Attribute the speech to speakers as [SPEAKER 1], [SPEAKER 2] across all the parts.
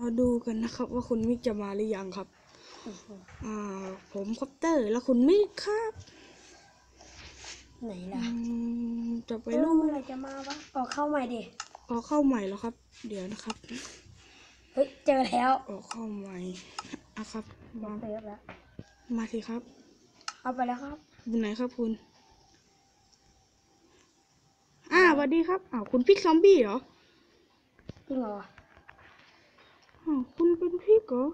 [SPEAKER 1] มาดูกันนะครับ ว่าคุณมิกจะมาหรือยังครับ อ่า ผมคอปเตอร์แล้วคุณมิกครับ
[SPEAKER 2] ไหน
[SPEAKER 1] อื
[SPEAKER 2] ล่ะ
[SPEAKER 1] มจะไป
[SPEAKER 2] เออ
[SPEAKER 1] รู้
[SPEAKER 2] เมื่อไหรจะมาวะออกเข้าใหม่ดิ
[SPEAKER 1] ออกเข้าใหม่แล้วครับ เดี๋ยวนะครับ
[SPEAKER 2] เฮ้ยเจอแล้ว
[SPEAKER 1] ออกเข้าใหม่อะครับมา
[SPEAKER 2] เซฟแล้ว
[SPEAKER 1] มาสิครับ
[SPEAKER 2] เอาไปแล้วครับ
[SPEAKER 1] อยู่ไหนครับคุณอ่าสวัสดีครับอ้าวคุณพิกซอมบี้เหรอ
[SPEAKER 2] จริงเหรอ
[SPEAKER 1] อ้าว คุณเป็นพิกเหรอ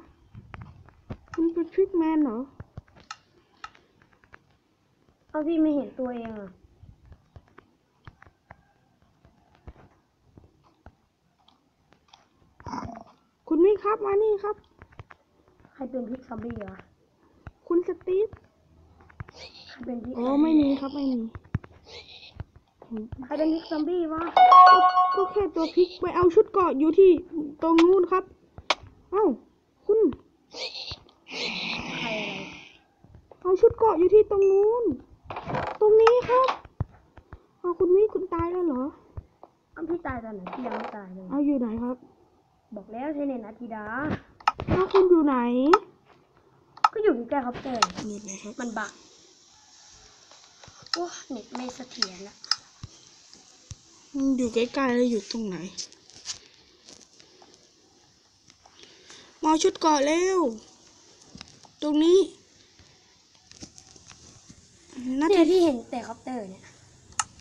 [SPEAKER 1] คุณเป็นพิกแมนเหรอ
[SPEAKER 2] เอาพี่ไม่เห็นตัวเองอะ
[SPEAKER 1] คุณมิกครับมานี่ครับ
[SPEAKER 2] ใครเป็นพิกซอมบี้เหรอ
[SPEAKER 1] คุณสตีฟ
[SPEAKER 2] ใครเป็นพิก
[SPEAKER 1] อ๋อไม่มีครับไม่มี
[SPEAKER 2] ใครเป็นพิกซอมบี้วะ
[SPEAKER 1] ก็แค่ตัวพริกไปเอาชุดเกาะอยู่ที่ตรงนู้นครับเอ้าคุณ
[SPEAKER 2] ใครอะไร
[SPEAKER 1] เอาชุดเกาะอยู่ที่ตรงนู้น ตรงนี้ครับเอาคุณมิกคุณตายแล้วเหรอ
[SPEAKER 2] อ้าวพี่ตายตอนไหนพี่ยังไม่ตายเลย
[SPEAKER 1] เอาอยู่ไหนครับ
[SPEAKER 2] บอกแล้วใช่เนตนาธิดา
[SPEAKER 1] เอาคุณอยู่ไหน
[SPEAKER 2] ก็อยู่ใกล้ๆเขาแต่
[SPEAKER 1] อยู่ไหนครับ
[SPEAKER 2] มันบักโอ้เน็ตไม่เสถียรละ
[SPEAKER 1] มันอยู่ใกล้ๆแล้วอยู่ตรงไหน มาเอาชุดเกาะเร็ว ตรงนี้นัท
[SPEAKER 2] เนี่ยพี่เห็นแต่คอปเตอร์เนี่ย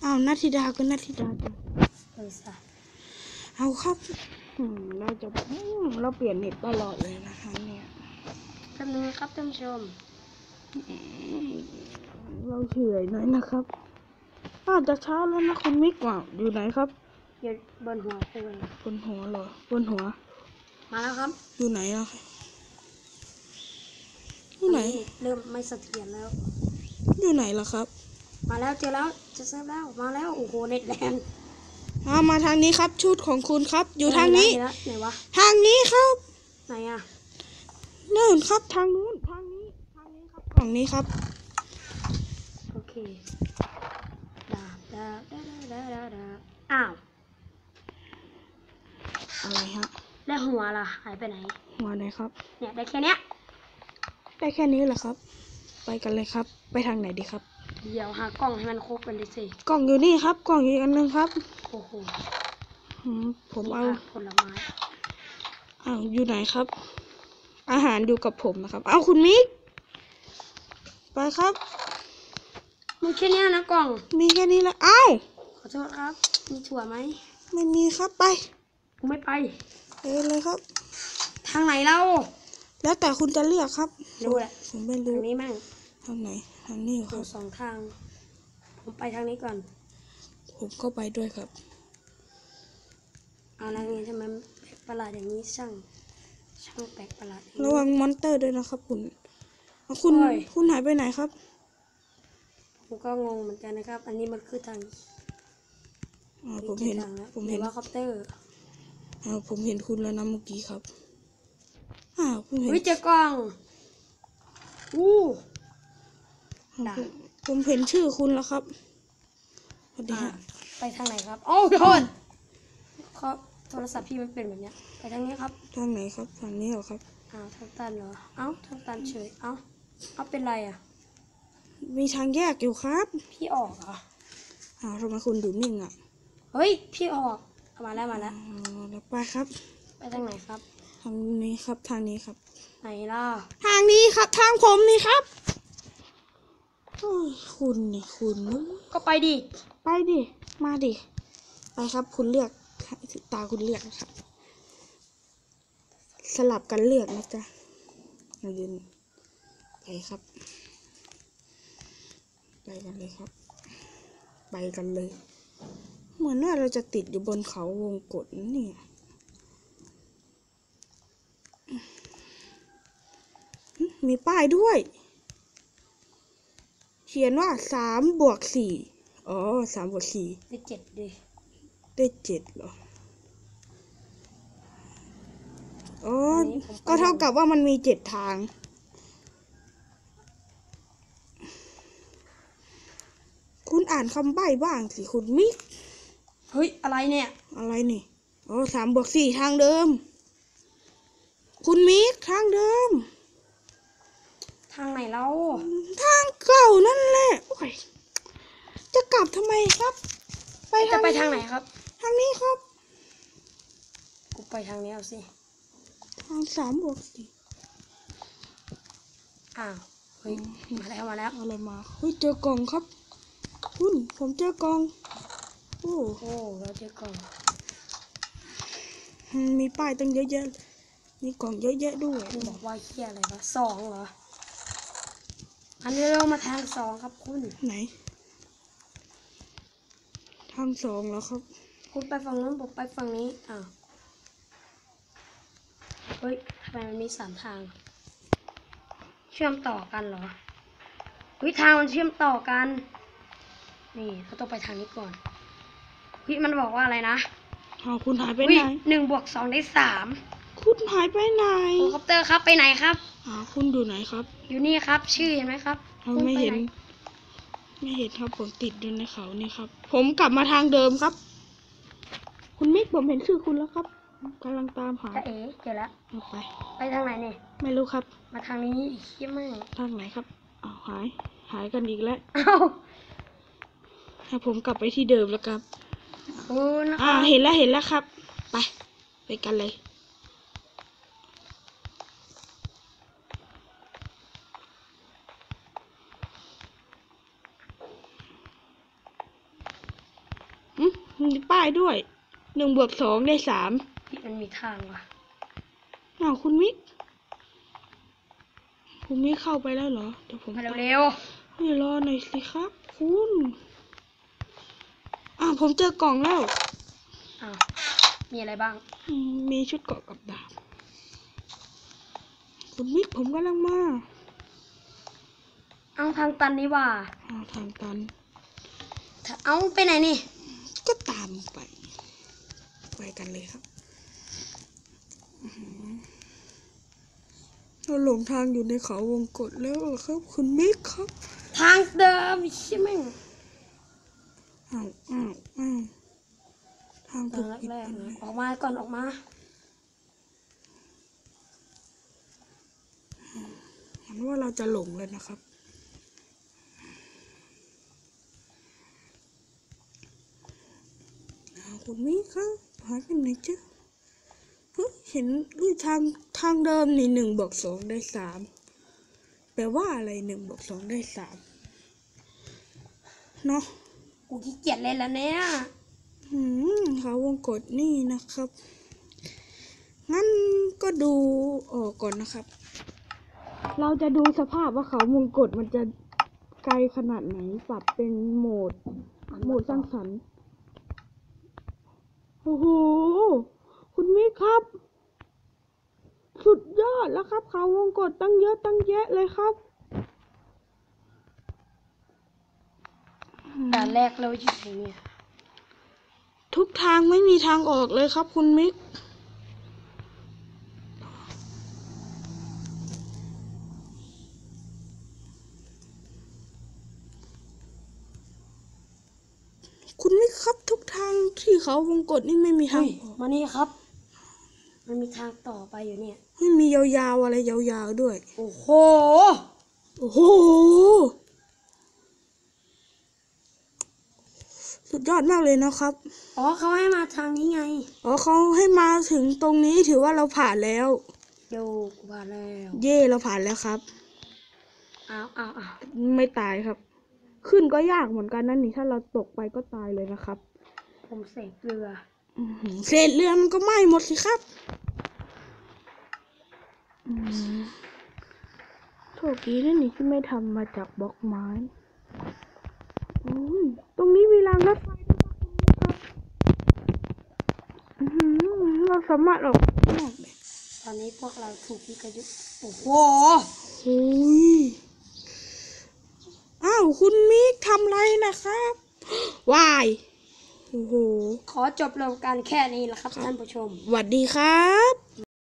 [SPEAKER 1] อ้าวนัทธิดาก็นัทธิดาจ้ะ
[SPEAKER 2] เออสะ
[SPEAKER 1] เอาครับอืมเราจะอืมเราเปลี่ยนเน็ตตลอดเลยนะคะเนี่ย
[SPEAKER 2] แป๊บนึงนะครับท่านผู้ชม
[SPEAKER 1] อืมเราเฉอยหน่อยนะครับอาจจะเช้าแล้วนะคุณมิกว่าอยู่ไหนครับ
[SPEAKER 2] อยู่บนหัวคุณ
[SPEAKER 1] บนหัวเหรอบนหัว
[SPEAKER 2] มาแล้วครับ
[SPEAKER 1] อยู่ไหนอะอยู่ไหน
[SPEAKER 2] เริ่มไม่เสถียรแล้ว
[SPEAKER 1] อยู่ไหนล่ะครับ
[SPEAKER 2] มาแล้วเจอแล้วจะเซิร์ฟแล้วมาแล้วโอ้โหเน็ตแรง
[SPEAKER 1] เอามาทางนี้ครับ ชุดของคุณครับ อยู่ทางนี้
[SPEAKER 2] ไหนไหนวะ
[SPEAKER 1] ทางนี้ครับ
[SPEAKER 2] ไหนอะ
[SPEAKER 1] นู่นครับทางนู้นทางนี้ทางนี้ครับกล่องนี้ครับ
[SPEAKER 2] โอเคดาบดาบดาบดาบดาบดาบอ้าว
[SPEAKER 1] อะไรฮะ
[SPEAKER 2] แล้วหัวล่ะหายไปไหน
[SPEAKER 1] หัวไหนครับ
[SPEAKER 2] เนี่ยได้แค่เนี้ย
[SPEAKER 1] ได้แค่นี้เหรอครับ ไปกันเลยครับ ไปทางไหนดีครับ
[SPEAKER 2] เดี๋ยวหากล้องให้มันครบกันดิสิ
[SPEAKER 1] กล่องอยู่นี่ครับ กล่องอยู่อีกอันหนึงครับ
[SPEAKER 2] โอ้โห
[SPEAKER 1] อืมผมเอา
[SPEAKER 2] นี่ค่ะผลไม้
[SPEAKER 1] อ้าวอยู่ไหนครับ อาหารอยู่กับผมนะครับ เอาคุณมิก ไปครับ
[SPEAKER 2] มีแค่เนี้ยนะกล่อง
[SPEAKER 1] มีแค่นี้แหละอ้าว
[SPEAKER 2] ขอโทษครับ มีถั่วไหม
[SPEAKER 1] ไม่มีครับไป
[SPEAKER 2] กูไม่ไป
[SPEAKER 1] ไปเลยครับ
[SPEAKER 2] ทางไหนเล่า
[SPEAKER 1] แล้วแต่คุณจะเลือกครับ
[SPEAKER 2] รู้แหละ
[SPEAKER 1] ผมไม่
[SPEAKER 2] ทา
[SPEAKER 1] รู้
[SPEAKER 2] งนี้มั่ง
[SPEAKER 1] ทางไหนทางนี้เหรอ
[SPEAKER 2] อ
[SPEAKER 1] ครั
[SPEAKER 2] ยู่
[SPEAKER 1] บ
[SPEAKER 2] สองทาง ผมไปทางนี้ก่อน
[SPEAKER 1] ผมก็ไปด้วยครับ
[SPEAKER 2] เอาแล้วไงทำไมแปลกประหลาดอย่างนี้ช่าง ช่างแปลกประหลาดอย่างนี้
[SPEAKER 1] ระวังมอนเตอร์ด้วยนะครับ คุณเอาคุณ
[SPEAKER 2] โอ้ย
[SPEAKER 1] คุณหายไปไหนครับ
[SPEAKER 2] ผมก็งงเหมือนกันนะครับ อันนี้มันคือทาง
[SPEAKER 1] อ่าผมเห็น
[SPEAKER 2] ทางแล้ว
[SPEAKER 1] ผม
[SPEAKER 2] เห็
[SPEAKER 1] เห็
[SPEAKER 2] น
[SPEAKER 1] น
[SPEAKER 2] ว่าคอปเตอร์
[SPEAKER 1] อ่าผมเห็นคุณแล้วนะเมื่อกี้ครับอ้าวผมเห็น
[SPEAKER 2] วิเจอกล้องอู้ด่า
[SPEAKER 1] ผมผมเห็นชื่อคุณแล้วครับสวัสดี
[SPEAKER 2] อ่า
[SPEAKER 1] ฮะ
[SPEAKER 2] ไปทางไหนครับโอ้โทษเขาโทรศัพท์พี่มันเป็นแบบเนี้ยไปทางนี้ครับ
[SPEAKER 1] ทางไหนครับทางนี้เหรอครับ
[SPEAKER 2] อ้าวทางตันเหรอเอ้าทางตันเฉยเอ้าเอาเป็นไรอะ
[SPEAKER 1] มีทางแยกอยู่ครับ
[SPEAKER 2] พี่ออกเหรอ
[SPEAKER 1] อ้าวทำไมคุณอยู่นิ่งอะ
[SPEAKER 2] เฮ้ยพี่ออก เอามาแล้วมาแล้ว
[SPEAKER 1] อ๋อแล้วไปครับ
[SPEAKER 2] ไปทางไหนครับ
[SPEAKER 1] ทางนี้ครับทางนี้ครับ
[SPEAKER 2] ไหนล่ะ
[SPEAKER 1] ทางนี้ครับ ทางผมนี่ครับโอ้ยคุณนี่คุณ
[SPEAKER 2] ก็ไปดิ
[SPEAKER 1] ไปดิ มาดิ ไปครับคุณเลือกตาคุณเลือกนะครับ สลับกันเลือกนะจ๊ะมายืนไปครับ ไปกันเลยครับ ไปกันเลย เหมือนว่าเราจะติดอยู่บนเขาวงกฏนะเนี่ยหึมีป้ายด้วย เขียนว่าสามบวกสี่อ๋อสามบวกสี่
[SPEAKER 2] ไปเจ็ดดิ
[SPEAKER 1] ได้เจ็ดเหรออ๋อก็เท่ากับว่ามันมีเจ็ดทางคุณอ่านคำใบ้บ้างสิคุณมิก
[SPEAKER 2] เฮ้ย อะไรเนี่ย
[SPEAKER 1] อะไรนี่อ๋อสามบวกสี่ทางเดิม คุณมิกทางเดิม
[SPEAKER 2] ทางไหนเรา
[SPEAKER 1] ทางเก่านั่นแหละโอ้ยจะกลับทำไมครับ ไป
[SPEAKER 2] จะไปทางไหนครับ
[SPEAKER 1] ทางนี้ครับ
[SPEAKER 2] กูไปทางนี้เอาสิ
[SPEAKER 1] ทางสามบวกสี่
[SPEAKER 2] อ้าวเฮ้ยมาแล้วมาแล้ว
[SPEAKER 1] อะไรมาเฮ้ยเจอกล่องครับ คุณผมเจอกล่อง โอ้
[SPEAKER 2] โอ้เราเจอกล่อง
[SPEAKER 1] มีป้ายตั้งเยอะแยะมีกล่องเยอะแยะด้วย
[SPEAKER 2] มันบอกว่าเฮียอะไรวะสองเหรอ อันนี้เรามาทางสองครับคุณ
[SPEAKER 1] ไหน ทางสองแล้วครับ
[SPEAKER 2] คุณไปฝั่งนู้นผมไปฝั่งนี้อ้าวเฮ้ยทำไมมันมีสามทาง เชื่อมต่อกันเหรอเฮ้ยทางมันเชื่อมต่อกัน นี่เราต้องไปทางนี้ก่อน เฮ้ยมันบอกว่าอะไรนะ
[SPEAKER 1] อ้าวคุณหายไป
[SPEAKER 2] เฮ้ย
[SPEAKER 1] ไหน
[SPEAKER 2] หนึ่งบวกสองได้สาม
[SPEAKER 1] คุณหายไปไหน
[SPEAKER 2] โอคอปเตอร์ครับไปไหนครับ
[SPEAKER 1] อ้าวคุณอยู่ไหนครับ
[SPEAKER 2] อยู่นี่ครับ ชื่อเห็นไหมครับ
[SPEAKER 1] เรา
[SPEAKER 2] คุณ
[SPEAKER 1] ไม่
[SPEAKER 2] ป
[SPEAKER 1] เห็น
[SPEAKER 2] ไไม่
[SPEAKER 1] เห็นครับผมติดอยู่ในเขานี่ครับ ผมกลับมาทางเดิมครับ คุณมิกผมเห็นชื่อคุณแล้วครับกำลังตามหา
[SPEAKER 2] จะเอ๋เจอแล้ว
[SPEAKER 1] เอาไป
[SPEAKER 2] ไปทางไหนเนี่ย
[SPEAKER 1] ไม่รู้ครับ
[SPEAKER 2] มาทางนี้ไอ้เหี้ยแม่ง
[SPEAKER 1] ทางไหนครับอ้าวหาย หายกันอีกแล้ว
[SPEAKER 2] เอ้า
[SPEAKER 1] ให้ผมกลับไปที่เดิมแล้วครับ
[SPEAKER 2] คุณนะค
[SPEAKER 1] อ่า
[SPEAKER 2] รับ
[SPEAKER 1] เห็นแล้วเห็นแล้วครับ ไปไปกันเลยอืมมีป้ายด้วย หนึ่งบวกสองได้สาม
[SPEAKER 2] พี่มันมีทางว่ะ
[SPEAKER 1] อ้าวคุณมิก คุณมิกเข้าไปแล้วเหรอ เดี๋ยวผม
[SPEAKER 2] มา
[SPEAKER 1] ตาม
[SPEAKER 2] เร็ว
[SPEAKER 1] เฮ้ยรอหน่อยสิครับ คุณอ้าวผมเจอกล่องแล้ว
[SPEAKER 2] ๆอ้าว มีอะไรบ้าง
[SPEAKER 1] อืมมีชุดเกราะกับดาบคุณมิกผมกำลังมา
[SPEAKER 2] เอาทางตันนี้ว่า
[SPEAKER 1] อ้าวทางตัน
[SPEAKER 2] ถ้าเอาไปไหนนี่
[SPEAKER 1] ก็ตามไป ไปกันเลยครับอื้อหือเราหลงทางอยู่ในเขาวงกฏแล้วเหรอครับ คุณมิกครับ
[SPEAKER 2] ทางเดิมใช่ไหมง
[SPEAKER 1] อ้าวอ้าวอ้าวทาง
[SPEAKER 2] ทา
[SPEAKER 1] ถู
[SPEAKER 2] ง
[SPEAKER 1] กปิด
[SPEAKER 2] แรก
[SPEAKER 1] ไป
[SPEAKER 2] ๆ
[SPEAKER 1] ไหม
[SPEAKER 2] นะออกมาก่อนออกมา
[SPEAKER 1] เห็นว่าเราจะหลงเลยนะครับอ้าวคุณมิกครับหายไปไหนจ๊ะเฮ้ยเห็นรูทางทางเดิมนี่หนึ่งบวกสองได้สามแปลว่าอะไรหนึ่งบวกสองได้สามเนาะ
[SPEAKER 2] กูขี้เกียจเล่นแล้วเนี่ย
[SPEAKER 1] อืมเขาวงกดนี่นะครับ งั้นก็ดูออกก่อนนะครับ เราจะดูสภาพว่าเขาวงกดมันจะไกลขนาดไหน ปรับเป็นโหมด โหมดสร้างสรรค์โอ้โห คุณมิกครับ สุดยอดแล้วครับ เขาวงกดตั้งเยอะตั้งแยะเลยครับ
[SPEAKER 2] ด่านแรกเราอยู่ไหนเนี่ย
[SPEAKER 1] ทุกทางไม่มีทางออกเลยครับคุณมิก คุณมิกครับทุกทางที่เขาวงกดนี่ไม่มีทา
[SPEAKER 2] เฮ้
[SPEAKER 1] ง
[SPEAKER 2] ย
[SPEAKER 1] ออก
[SPEAKER 2] มานี่ครับ มันมีทางต่อไปอยู่เนี่ย
[SPEAKER 1] ไม่มียาวๆอะไรยาวๆด้วย
[SPEAKER 2] โอ้โห
[SPEAKER 1] โอ้โห สุดยอดมากเลยนะครับ
[SPEAKER 2] อ๋อเขาให้มาทางนี้ไง
[SPEAKER 1] อ๋อเขาให้มาถึงตรงนี้ถือว่าเราผ่านแล้ว
[SPEAKER 2] เดี๋ยวกูผ่านแล้ว
[SPEAKER 1] เย่เราผ่านแล้วครับ
[SPEAKER 2] อ้าวอ้าวอ้าว
[SPEAKER 1] ไม่ตายครับ ขึ้นก็ยากเหมือนกันนั่นนี่ถ้าเราตกไปก็ตายเลยนะครับ
[SPEAKER 2] ผมเสกเรือ
[SPEAKER 1] อื้อหือเศษเรือมันก็ไหม้หมดสิครับอืมโชคดีนั่นนี่ที่ไม่ทำมาจากบล็อกไม้อุ้ย ตรงนี้มีรางรถไฟเราสามารถออกนอกได้
[SPEAKER 2] ตอนนี้พวกเราถูกพิกายุโอ้โห
[SPEAKER 1] โอ้ยอ้าว คุณมิกทำไรนะครับวายโอ้โห
[SPEAKER 2] ขอจบรายการแค่นี้ละครับท่านผู้ชม
[SPEAKER 1] สวัสดีครับ